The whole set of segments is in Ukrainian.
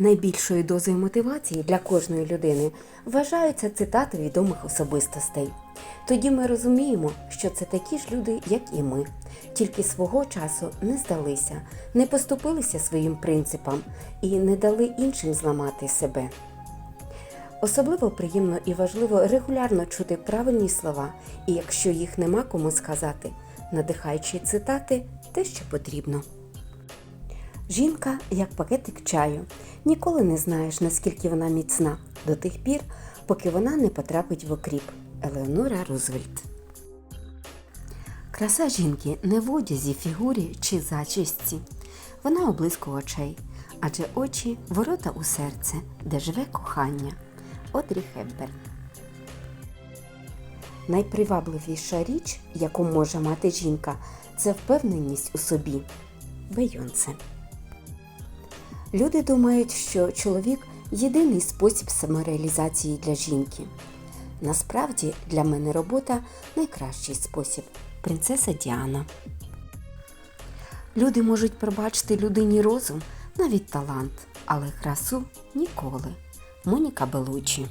Найбільшою дозою мотивації для кожної людини вважаються цитати відомих особистостей. Тоді ми розуміємо, що це такі ж люди, як і ми, тільки свого часу не здалися, не поступилися своїм принципам і не дали іншим зламати себе. Особливо приємно і важливо регулярно чути правильні слова, і якщо їх нема кому сказати, надихаючі цитати те, що потрібно. Жінка як пакетик чаю. Ніколи не знаєш, наскільки вона міцна до тих пір, поки вона не потрапить в окріп. Елеонора Рузвельт. Краса жінки не в одязі, фігурі чи зачісті. Вона у очей, адже очі ворота у серце, де живе кохання. Одрі Хепберн. Найпривабливіша річ, яку може мати жінка, це впевненість у собі. Бейонсе. Люди думають, що чоловік єдиний спосіб самореалізації для жінки. Насправді для мене робота найкращий спосіб принцеса Діана. Люди можуть пробачити людині розум, навіть талант, але красу ніколи. Моніка Белучі.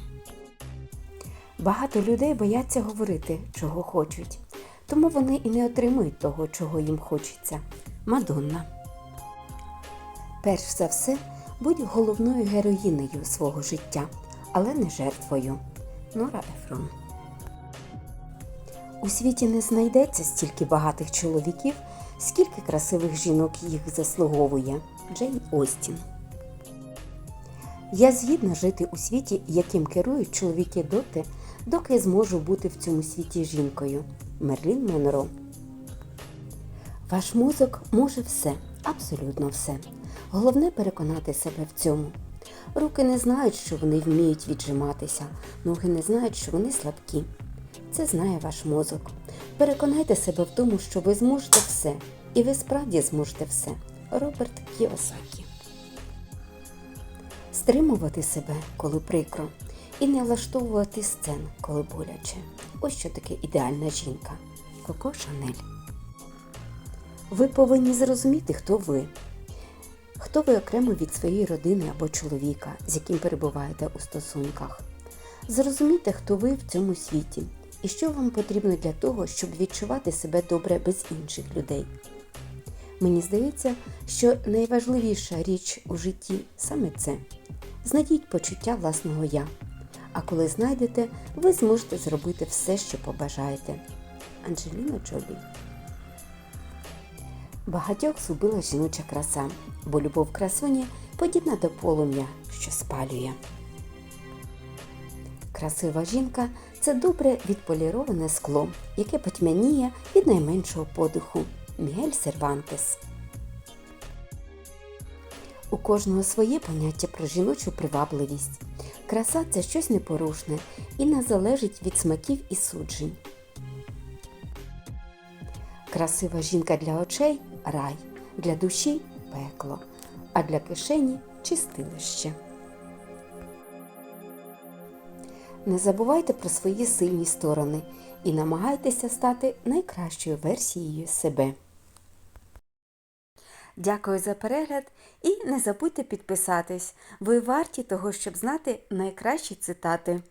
Багато людей бояться говорити, чого хочуть, тому вони і не отримують того, чого їм хочеться. Мадонна. Перш за все, будь головною героїнею свого життя, але не жертвою. Нора Ефрон. У світі не знайдеться стільки багатих чоловіків, скільки красивих жінок їх заслуговує. Джейн Остін. Я згідна жити у світі, яким керують чоловіки доти, доки зможу бути в цьому світі жінкою. Мерлін Монро. Ваш мозок може все, абсолютно все. Головне переконати себе в цьому. Руки не знають, що вони вміють віджиматися, ноги не знають, що вони слабкі. Це знає ваш мозок. Переконайте себе в тому, що ви зможете все, і ви справді зможете все. Роберт Кіосакі. Стримувати себе, коли прикро, і не влаштовувати сцен, коли боляче. Ось що таке ідеальна жінка. Коко Шанель. Ви повинні зрозуміти, хто ви. Хто ви окремо від своєї родини або чоловіка, з яким перебуваєте у стосунках. Зрозумійте, хто ви в цьому світі і що вам потрібно для того, щоб відчувати себе добре без інших людей. Мені здається, що найважливіша річ у житті саме це. Знайдіть почуття власного я. А коли знайдете, ви зможете зробити все, що побажаєте. Анджеліна Джолі Багатьох зубила жіноча краса, бо любов красуні подібна до полум'я, що спалює. Красива жінка це добре відполіроване скло, яке потьмяніє від найменшого подиху. Мігель Сервантес. У кожного своє поняття про жіночу привабливість. Краса це щось непорушне і не залежить від смаків і суджень. Красива жінка для очей рай, для душі пекло, а для кишені чистилище. Не забувайте про свої сильні сторони і намагайтеся стати найкращою версією себе. Дякую за перегляд і не забудьте підписатись. Ви варті того, щоб знати найкращі цитати.